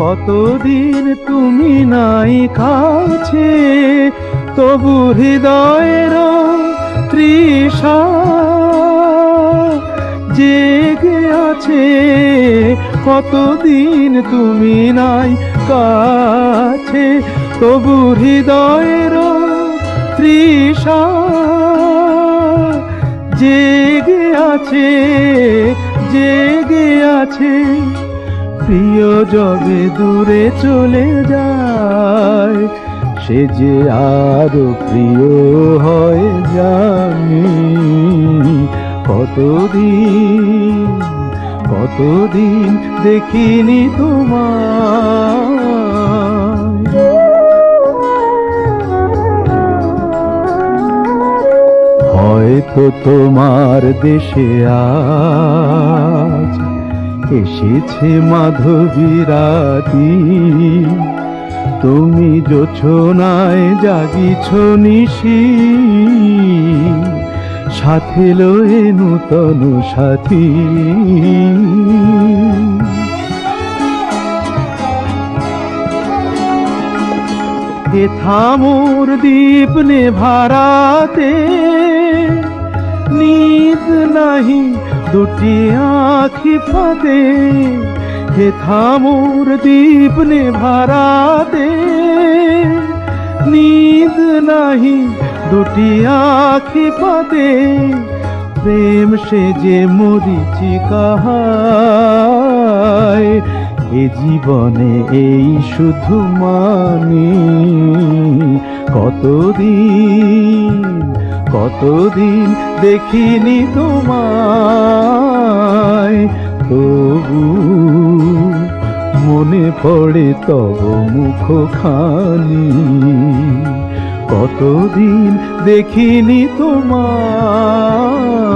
কতদিন তুমি নাই কাছে, তবু হৃদয়ের তৃষা জেগে আছে। কতদিন তুমি নাই কাছে, তবু হৃদয়ের তৃষা জেগে আছে জেগে আছে। প্রিয় যবে দূরে চলে যায়, সে যে আরও প্রিয় হয় জানি। কতদিন কতদিন দেখিনি তোমার হয়তো তোমার দেশে আজ এসেছে মাধবী রাতি তুমি যোছনায় জাগিছ নিশি। সাথে লয়ে নূতন সাথী। থামোর দীপ নে ভারাতে নিদ নাহি দুটি আখি ফাঁদে, হে থামুর দীপ নে ভারাতে নিদ নাহি দুটি আখি ফাঁদে, প্রেম সে যে মরিচি কাহায় এ জীবনে এই শুধু মানি। কতদিন কতদিন দেখিনি তোমায় তবু মনে পড়ে তব মুখ খানি কতদিন দেখিনি তোমায়